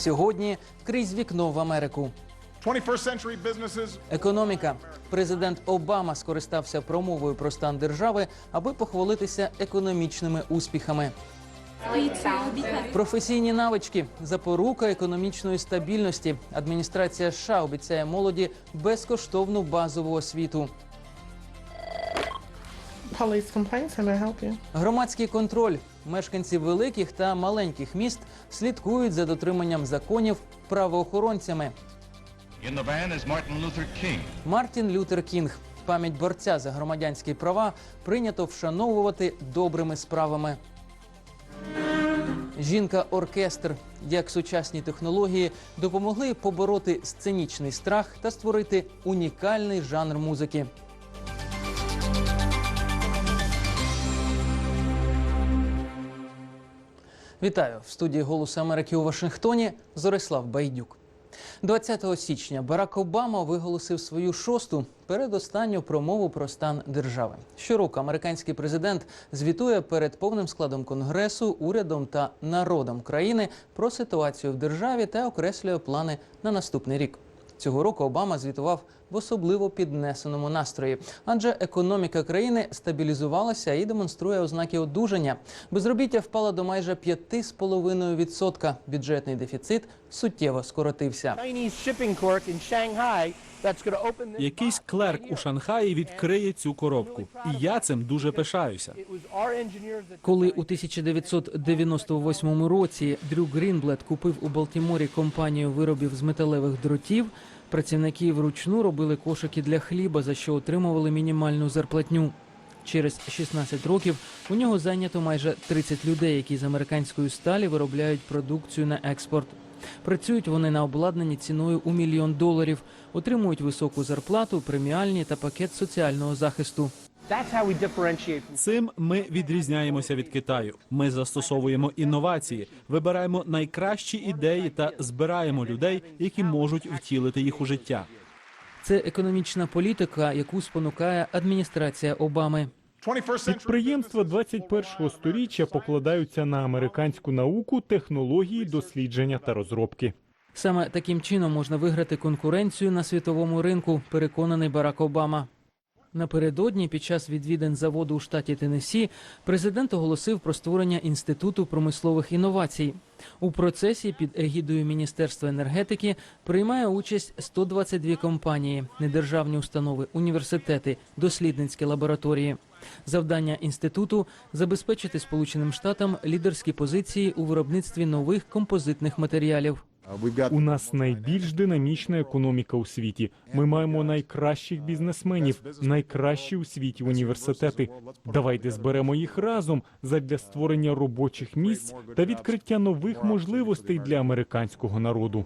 Сьогодні крізь вікно в Америку. 21st Економіка. Президент Обама скористався промовою про стан держави, аби похвалитися економічними успіхами. Професійні навички запорука економічної стабільності. Адміністрація США обіцяє молоді безкоштовну базову освіту. Громадський контроль. Мешканці великих та маленьких міст слідкують за дотриманням законів правоохоронцями. Мартін Лютер Кінг. Пам'ять борця за громадянські права прийнято вшановувати добрими справами. Жінка-оркестр. Як сучасні технології допомогли побороти сценічний страх та створити унікальний жанр музики. Вітаю в студії «Голос Америки у Вашингтоні. Зорислав Байдюк. 20 січня Барак Обама виголосив свою шосту передостанню промову про стан держави. Щороку американський президент звітує перед повним складом конгресу, урядом та народом країни про ситуацію в державі та окреслює плани на наступний рік. Цього року Обама звітував в особливо піднесеному настрої, адже економіка країни стабілізувалася і демонструє ознаки одужання. Безробіття впало до майже 5,5%. Бюджетний дефіцит суттєво скоротився. Якийсь клерк у Шанхаї відкриє цю коробку, і я цим дуже пишаюся. Коли у 1998 році Дрю Грінблет купив у Балтіморі компанію виробів з металевих дротів, працівники вручну робили кошики для хліба, за що отримували мінімальну зарплатню. Через 16 років у нього зайнято майже 30 людей, які з американської сталі виробляють продукцію на експорт. Працюють вони на обладнанні ціною у мільйон доларів, отримують високу зарплату, преміальні та пакет соціального захисту. That's how we differentiate from Цим ми відрізняємося від Китаю. Ми застосовуємо інновації, вибираємо найкращі ідеї та збираємо людей, які можуть втілити їх у життя. Це економічна політика, яку спонукає адміністрація Обами. 21st century Підприємства 21-го сторіччя покладаються на американську науку, технології, дослідження та розробки. Саме таким чином можна виграти конкуренцію на світовому ринку, переконаний Барак Обама. Напередодні, під час відвідин заводу у штаті Теннессі, президент оголосив про створення інституту промислових інновацій. У процесі під егідою Міністерства енергетики приймає участь 122 компанії, недержавні установи, університети, дослідницькі лабораторії. Завдання інституту забезпечити Сполученим Штатам лідерські позиції у виробництві нових композитних матеріалів. У нас найбільш динамічна економіка у світі. Ми маємо найкращих бізнесменів, найкращі у світі університети. Давайте зберемо їх разом задля створення робочих місць та відкриття нових можливостей для американського народу.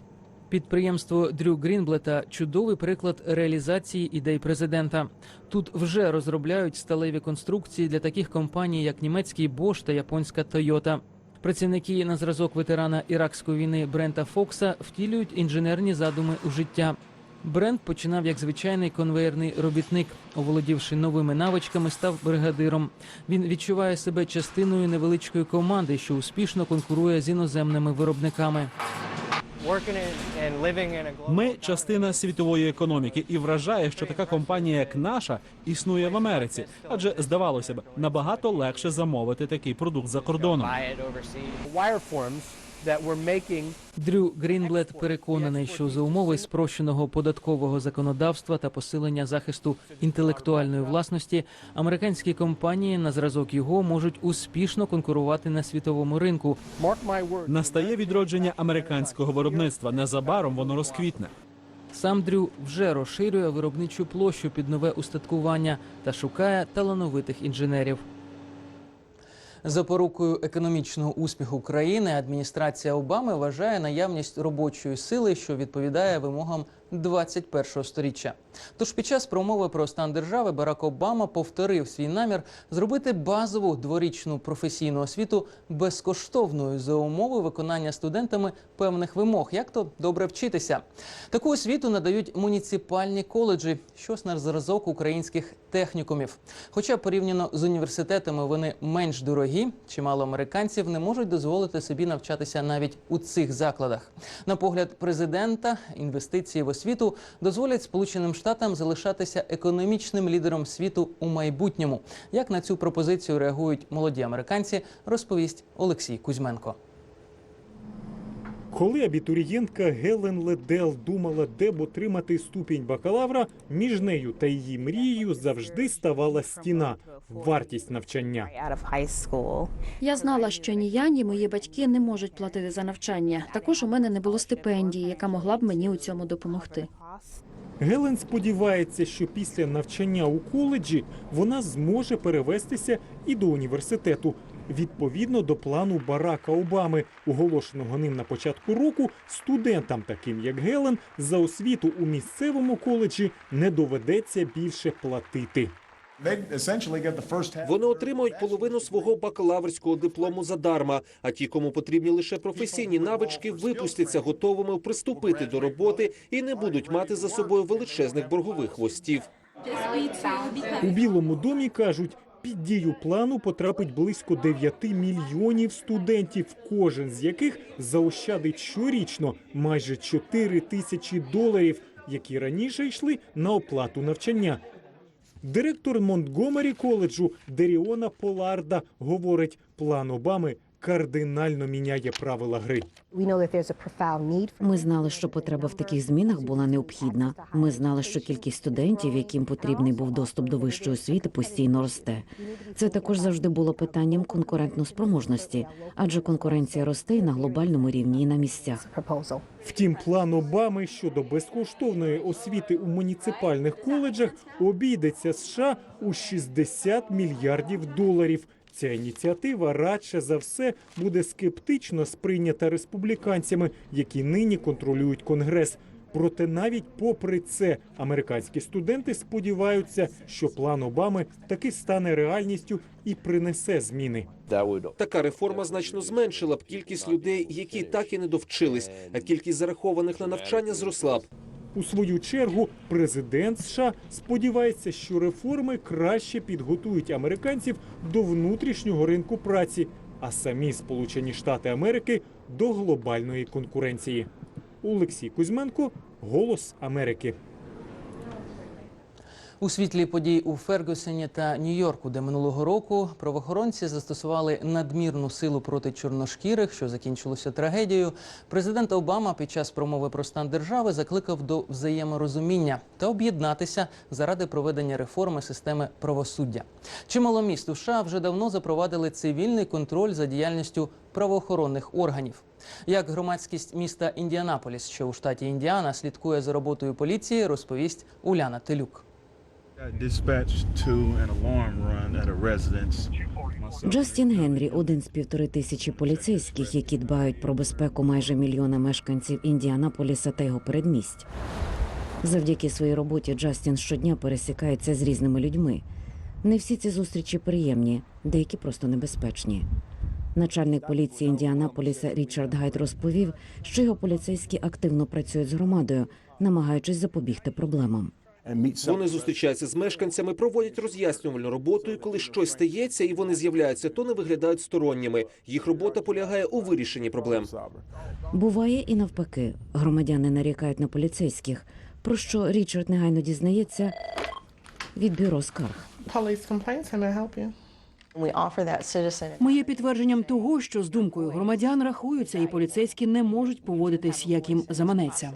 Підприємство Дрю Грінблета чудовий приклад реалізації ідей президента. Тут вже розробляють сталеві конструкції для таких компаній, як німецький Bosch та японська Toyota. Працівники на зразок ветерана іракської війни Брента Фокса втілюють інженерні задуми у життя. Брент починав як звичайний конвеєрний робітник. Оволодівши новими навичками, став бригадиром. Він відчуває себе частиною невеличкої команди, що успішно конкурує з іноземними виробниками. Ми частина світової економіки і вражає, що така компанія, як наша, існує в Америці, адже здавалося б, набагато легше замовити такий продукт за кордоном. Дрю Грінблет переконаний, що за умови спрощеного податкового законодавства та посилення захисту інтелектуальної власності американські компанії на зразок його можуть успішно конкурувати на світовому ринку. Настає відродження американського виробництва. Незабаром воно розквітне. Сам Дрю вже розширює виробничу площу під нове устаткування та шукає талановитих інженерів. Запорукою економічного успіху країни адміністрація Обами вважає наявність робочої сили, що відповідає вимогам 21-го сторіччя. Тож під час промови про стан держави Барак Обама повторив свій намір зробити базову дворічну професійну освіту безкоштовною за умови виконання студентами певних вимог, як то добре вчитися. Таку освіту надають муніципальні коледжі, щось на зразок українських технікумів. Хоча порівняно з університетами вони менш дорогі, чимало американців не можуть дозволити собі навчатися навіть у цих закладах. На погляд президента, інвестиції в освіту дозволять Сполученим Штатам залишатися економічним лідером світу у майбутньому. Як на цю пропозицію реагують молоді американці, розповість Олексій Кузьменко. Коли абітурієнтка Гелен Ледел думала, де б отримати ступінь бакалавра, між нею та її мрією завжди ставала стіна вартість навчання. Я знала, що ні я, ні мої батьки не можуть платити за навчання. Також у мене не було стипендії, яка могла б мені у цьому допомогти. Гелен сподівається, що після навчання у коледжі вона зможе перевестися і до університету. Відповідно до плану Барака Обами, оголошеного ним на початку року, студентам, таким як Гелен, за освіту у місцевому коледжі не доведеться більше платити. Вони отримують половину свого бакалаврського диплому задарма. А ті, кому потрібні лише професійні навички, випустяться готовими приступити до роботи і не будуть мати за собою величезних боргових хвостів. У Білому домі кажуть, під дію плану потрапить близько 9 мільйонів студентів, кожен з яких заощадить щорічно майже 4 тисячі доларів, які раніше йшли на оплату навчання. Директор Монтгомері коледжу Деріона Поларда говорить, план Обами кардинально міняє правила гри. Ми знали, що потреба в таких змінах була необхідна. Ми знали, що кількість студентів, яким потрібний був доступ до вищої освіти, постійно росте. Це також завжди було питанням конкурентноспроможності, адже конкуренція росте і на глобальному рівні і на місцях. Втім, план Обами щодо безкоштовної освіти у муніципальних коледжах обійдеться США у 60 мільярдів доларів. Ця ініціатива радше за все буде скептично сприйнята республіканцями, які нині контролюють конгрес. Проте навіть попри це американські студенти сподіваються, що план Обами таки стане реальністю і принесе зміни. Така реформа значно зменшила б кількість людей, які так і не довчились, а кількість зарахованих на навчання зросла б. У свою чергу президент США сподівається, що реформи краще підготують американців до внутрішнього ринку праці, а самі Сполучені Штати Америки до глобальної конкуренції. Олексій Кузьменко, Голос Америки. У світлі подій у Фергюсені та Нью-Йорку, де минулого року правоохоронці застосували надмірну силу проти чорношкірих, що закінчилося трагедією. Президент Обама під час промови про стан держави закликав до взаєморозуміння та об'єднатися заради проведення реформи системи правосуддя. Чимало міст у США вже давно запровадили цивільний контроль за діяльністю правоохоронних органів. Як громадськість міста Індіанаполіс, що у штаті Індіана, слідкує за роботою поліції, розповість Уляна Телюк. Джастін Генрі один з півтори тисячі поліцейських, які дбають про безпеку майже мільйона мешканців Індіанаполіса та його передмість. Завдяки своїй роботі Джастін щодня пересікається з різними людьми. Не всі ці зустрічі приємні, деякі просто небезпечні. Начальник поліції Індіанаполіса Річард Гайт розповів, що його поліцейські активно працюють з громадою, намагаючись запобігти проблемам. Вони зустрічаються з мешканцями, проводять роз'яснювальну роботу. І коли щось стається і вони з'являються, то не виглядають сторонніми. Їх робота полягає у вирішенні проблем. Буває і навпаки, громадяни нарікають на поліцейських, про що Річард негайно дізнається від бюро скарг. Police complaints, can I help you? We offer that citizen. Ми є підтвердженням того, що з думкою громадян рахуються, і поліцейські не можуть поводитись, як їм заманеться.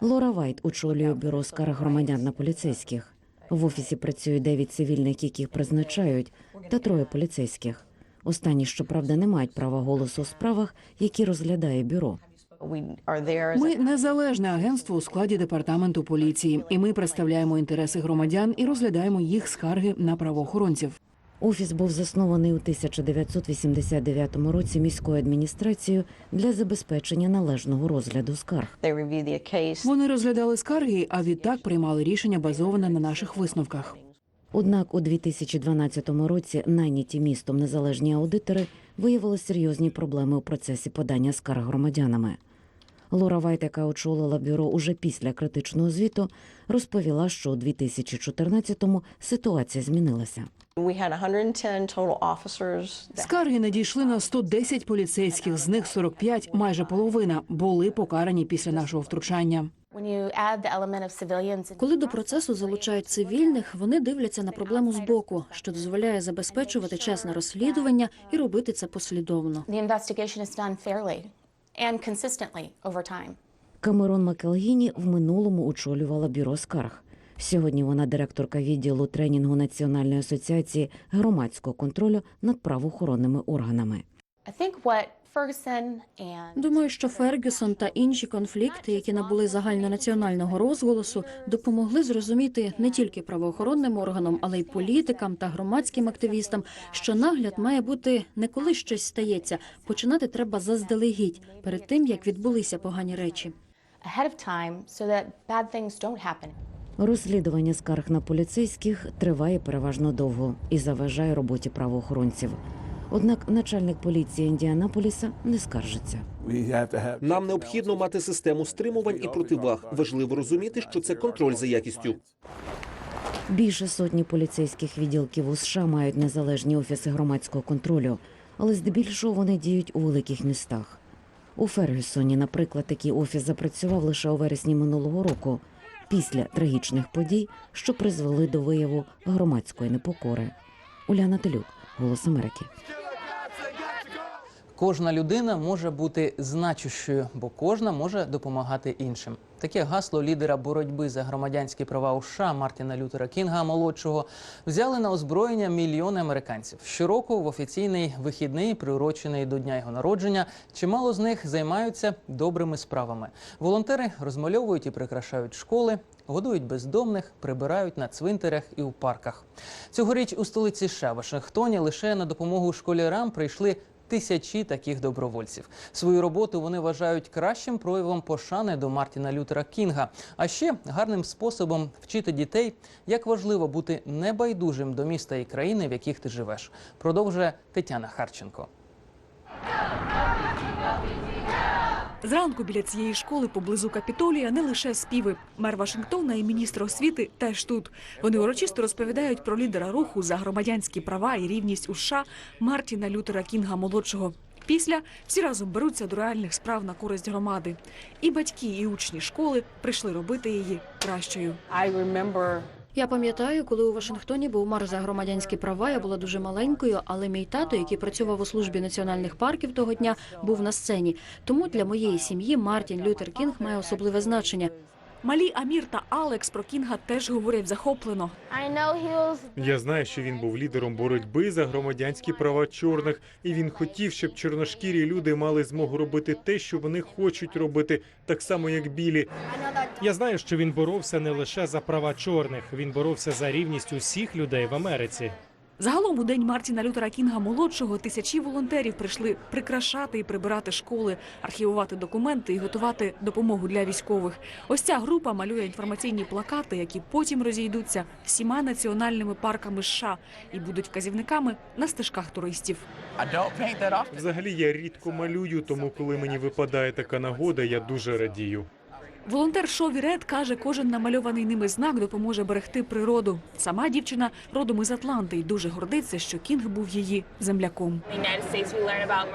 Лора Вайт очолює бюро скарг громадян на поліцейських. В офісі працює дев'ять цивільних, яких призначають, та троє поліцейських. Останні, щоправда, не мають права голосу у справах, які розглядає бюро. Ми незалежне агентство у складі департаменту поліції, і ми представляємо інтереси громадян і розглядаємо їх скарги на правоохоронців. Офіс був заснований у 1989 році міською адміністрацією для забезпечення належного розгляду скарг. Вони розглядали скарги, а відтак приймали рішення базоване на наших висновках. Однак у 2012 році найняті містом незалежні аудитори виявили серйозні проблеми у процесі подання скарг громадянами. Лора Вайт, яка очолила бюро уже після критичного звіту, розповіла, що у 2014-му ситуація змінилася. We had 110 total officers. that- Скарги надійшли на 110 поліцейських, з них 45, майже половина, були покарані після нашого втручання. Коли до процесу залучають цивільних, вони дивляться на проблему збоку, що дозволяє забезпечувати чесне розслідування і робити це послідовно. Камерон Макелгіні в минулому очолювала бюро скарг. Сьогодні вона директорка відділу тренінгу Національної асоціації громадського контролю над правоохоронними органами. Думаю, що Фергюсон та інші конфлікти, які набули загальнонаціонального розголосу, допомогли зрозуміти не тільки правоохоронним органам, але й політикам та громадським активістам, що нагляд має бути не коли щось стається. Починати треба заздалегідь перед тим, як відбулися погані речі. Розслідування скарг на поліцейських триває переважно довго і заважає роботі правоохоронців. Однак начальник поліції Індіанаполіса не скаржиться. Нам необхідно мати систему стримувань і противаг. Важливо розуміти, що це контроль за якістю. Більше сотні поліцейських відділків у США мають незалежні офіси громадського контролю, але здебільшого вони діють у великих містах. У Фергюсоні, наприклад, такий офіс запрацював лише у вересні минулого року, після трагічних подій, що призвели до вияву громадської непокори. Уляна Телюк, Голос Америки. Кожна людина може бути значущою, бо кожна може допомагати іншим. Таке гасло лідера боротьби за громадянські права у США Мартіна Лютера Кінга молодшого взяли на озброєння мільйони американців. Щороку в офіційний вихідний, приурочений до дня його народження, чимало з них займаються добрими справами. Волонтери розмальовують і прикрашають школи, годують бездомних, прибирають на цвинтарях і у парках. Цьогоріч у столиці США Вашингтоні лише на допомогу школярам прийшли тисячі таких добровольців. Свою роботу вони вважають кращим проявом пошани до Мартіна Лютера Кінга, а ще гарним способом вчити дітей, як важливо бути небайдужим до міста і країни, в яких ти живеш. Продовжує Тетяна Харченко. Зранку біля цієї школи поблизу Капітолія не лише співи. Мер Вашингтона і міністр освіти теж тут. Вони урочисто розповідають про лідера руху за громадянські права і рівність у США Мартіна Лютера Кінга молодшого. Після всі разом беруться до реальних справ на користь громади. І батьки, і учні школи прийшли робити її кращою. Я пам'ятаю, коли у Вашингтоні був мар за громадянські права, я була дуже маленькою, але мій тато, який працював у службі національних парків того дня, був на сцені. Тому для моєї сім'ї Мартін Лютер Кінг має особливе значення. Малі Амір та Алекс про Кінга теж говорять захоплено. Я знаю, що він був лідером боротьби за громадянські права чорних, і він хотів, щоб чорношкірі люди мали змогу робити те, що вони хочуть робити, так само як білі. Я знаю, що він боровся не лише за права чорних, він боровся за рівність усіх людей в Америці. Загалом у день Мартіна Лютера Кінга молодшого тисячі волонтерів прийшли прикрашати і прибирати школи, архівувати документи і готувати допомогу для військових. Ось ця група малює інформаційні плакати, які потім розійдуться всіма національними парками США і будуть вказівниками на стежках туристів. Взагалі я рідко малюю, тому коли мені випадає така нагода, я дуже радію. Волонтер Шові Ред каже, кожен намальований ними знак допоможе берегти природу. Сама дівчина родом із Атланти і дуже гордиться, що Кінг був її земляком.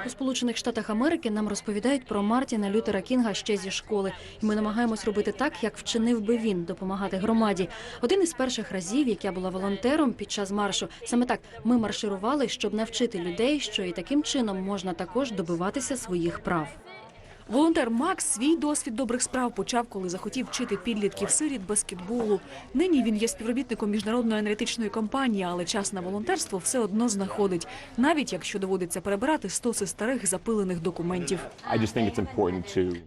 У Сполучених Штатах Америки нам розповідають про Мартіна Лютера Кінга ще зі школи, і ми намагаємось робити так, як вчинив би він, допомагати громаді. Один із перших разів, як я була волонтером під час маршу, саме так ми марширували, щоб навчити людей, що і таким чином можна також добиватися своїх прав. Волонтер Макс свій досвід добрих справ почав, коли захотів вчити підлітків сиріт баскетболу. Нині він є співробітником міжнародної аналітичної компанії, але час на волонтерство все одно знаходить, навіть якщо доводиться перебирати стоси старих запилених документів.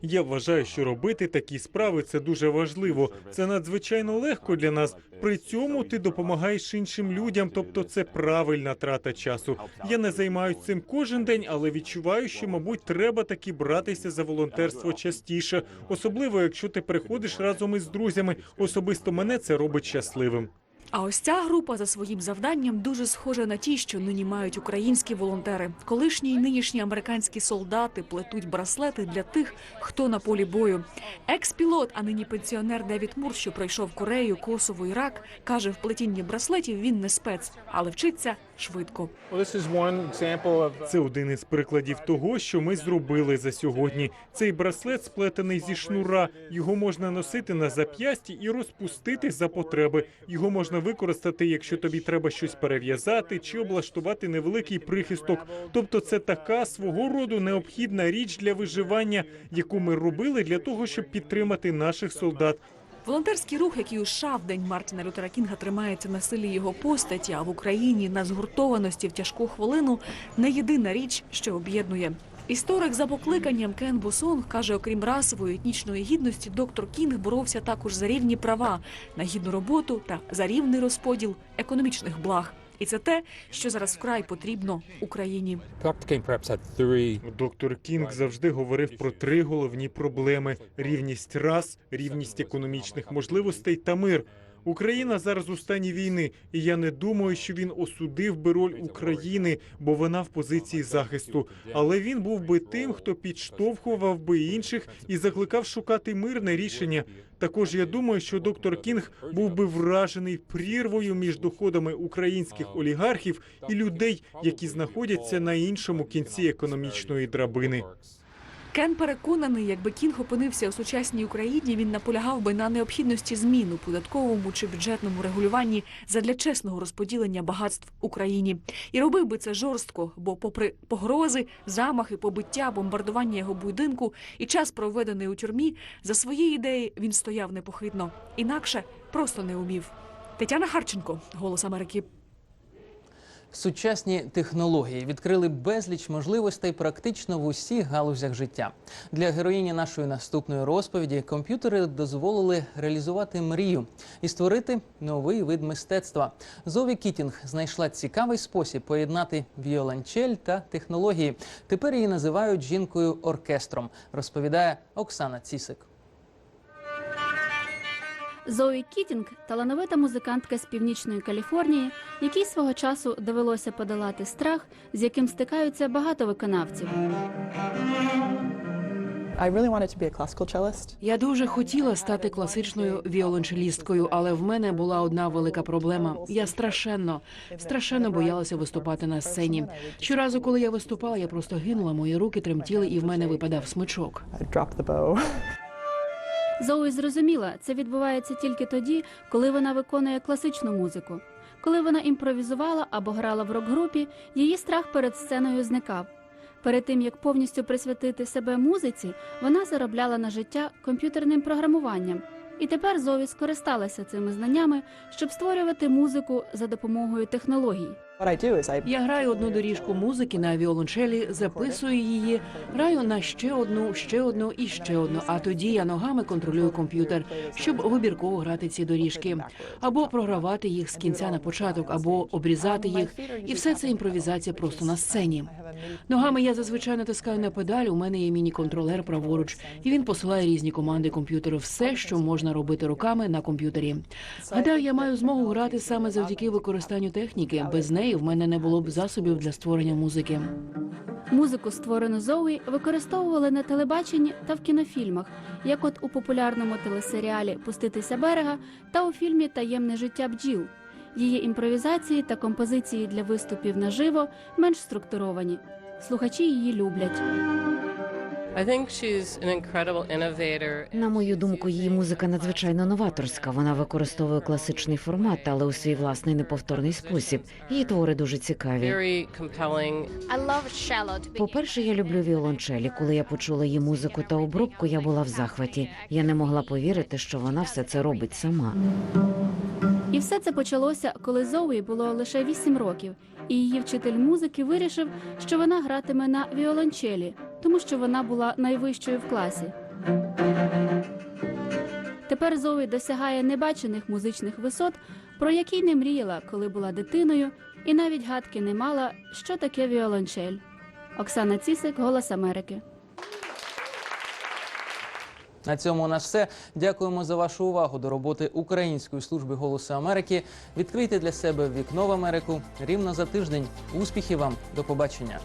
Я вважаю, що робити такі справи це дуже важливо. Це надзвичайно легко для нас, при цьому ти допомагаєш іншим людям, тобто це правильна трата часу. Я не займаюся цим кожен день, але відчуваю, що, мабуть, треба таки братися за волонтерство частіше, особливо якщо ти приходиш разом із друзями. Особисто мене це робить щасливим. А ось ця група за своїм завданням дуже схожа на ті, що нині мають українські волонтери. Колишні й нинішні американські солдати плетуть браслети для тих, хто на полі бою. Екс-пілот, а нині пенсіонер Девід Мур, що пройшов Корею, Косово, Ірак, каже, в плетінні браслетів він не спец, але вчиться швидко. Це один із прикладів того, що ми зробили за сьогодні. Цей браслет сплетений зі шнура. Його можна носити на зап'ясті і розпустити за потреби. Його можна використати, якщо тобі треба щось перев'язати чи облаштувати невеликий прихисток. Тобто, це така свого роду необхідна річ для виживання, яку ми робили для того, щоб підтримати наших солдат. Волонтерський рух, який у США в день Мартіна Лютера Кінга тримається на силі його постаті, а в Україні на згуртованості в тяжку хвилину не єдина річ, що об'єднує. Історик за покликанням Кен Босонг каже, окрім расової етнічної гідності, доктор Кінг боровся також за рівні права на гідну роботу та за рівний розподіл економічних благ. І це те, що зараз вкрай потрібно Україні. Доктор Кінг завжди говорив про три головні проблеми: рівність рас, рівність економічних можливостей та мир. Україна зараз у стані війни, і я не думаю, що він осудив би роль України, бо вона в позиції захисту. Але він був би тим, хто підштовхував би інших і закликав шукати мирне рішення. Також я думаю, що доктор Кінг був би вражений прірвою між доходами українських олігархів і людей, які знаходяться на іншому кінці економічної драбини. Кен переконаний, якби Кінг опинився у сучасній Україні, він наполягав би на необхідності змін у податковому чи бюджетному регулюванні задля чесного розподілення багатств Україні. І робив би це жорстко, бо, попри погрози, замахи, побиття, бомбардування його будинку і час, проведений у тюрмі, за свої ідеї він стояв непохитно. Інакше просто не умів. Тетяна Харченко, Голос Америки. Сучасні технології відкрили безліч можливостей практично в усіх галузях життя. Для героїні нашої наступної розповіді комп'ютери дозволили реалізувати мрію і створити новий вид мистецтва. Зові Кітінг знайшла цікавий спосіб поєднати віолончель та технології. Тепер її називають жінкою оркестром. Розповідає Оксана Цісик. Зої Кітінг талановита музикантка з північної Каліфорнії, якій свого часу довелося подолати страх, з яким стикаються багато виконавців. I really wanted to be a classical cellist. Я дуже хотіла стати класичною віолончелісткою, але в мене була одна велика проблема. Я страшенно, страшенно боялася виступати на сцені. Щоразу, коли я виступала, я просто гинула, мої руки тремтіли, і в мене випадав смичок. I dropped the bow. Зоуї зрозуміла, це відбувається тільки тоді, коли вона виконує класичну музику. Коли вона імпровізувала або грала в рок-групі, її страх перед сценою зникав. Перед тим як повністю присвятити себе музиці, вона заробляла на життя комп'ютерним програмуванням. І тепер Зові скористалася цими знаннями, щоб створювати музику за допомогою технологій. Я граю одну доріжку музики на віолончелі, записую її, граю на ще одну, ще одну і ще одну. А тоді я ногами контролюю комп'ютер, щоб вибірково грати ці доріжки, або програвати їх з кінця на початок, або обрізати їх. І все це імпровізація просто на сцені. Ногами я зазвичай натискаю на педаль. У мене є міні-контролер праворуч, і він посилає різні команди комп'ютеру. Все, що можна робити руками на комп'ютері. Гадаю, я маю змогу грати саме завдяки використанню техніки. Без неї в мене не було б засобів для створення музики. Музику, створену Зоуї, використовували на телебаченні та в кінофільмах, як от у популярному телесеріалі Пуститися берега та у фільмі Таємне життя бджіл. Її імпровізації та композиції для виступів наживо менш структуровані. Слухачі її люблять. На мою думку, її музика надзвичайно новаторська. Вона використовує класичний формат, але у свій власний неповторний спосіб. Її твори дуже цікаві. Very compelling. I love shallow to По-перше, я люблю віолончелі. Коли я почула її музику та обробку, я була в захваті. Я не могла повірити, що вона все це робить сама. І все це почалося, коли Зоуї було лише 8 років, і її вчитель музики вирішив, що вона гратиме на віолончелі, тому що вона була найвищою в класі. Тепер Зоуї досягає небачених музичних висот, про які не мріяла, коли була дитиною, і навіть гадки не мала, що таке віолончель. Оксана Цісик, Голос Америки. На цьому у нас все. Дякуємо за вашу увагу до роботи Української служби голосу Америки. Відкрийте для себе вікно в Америку рівно за тиждень. Успіхів вам, до побачення.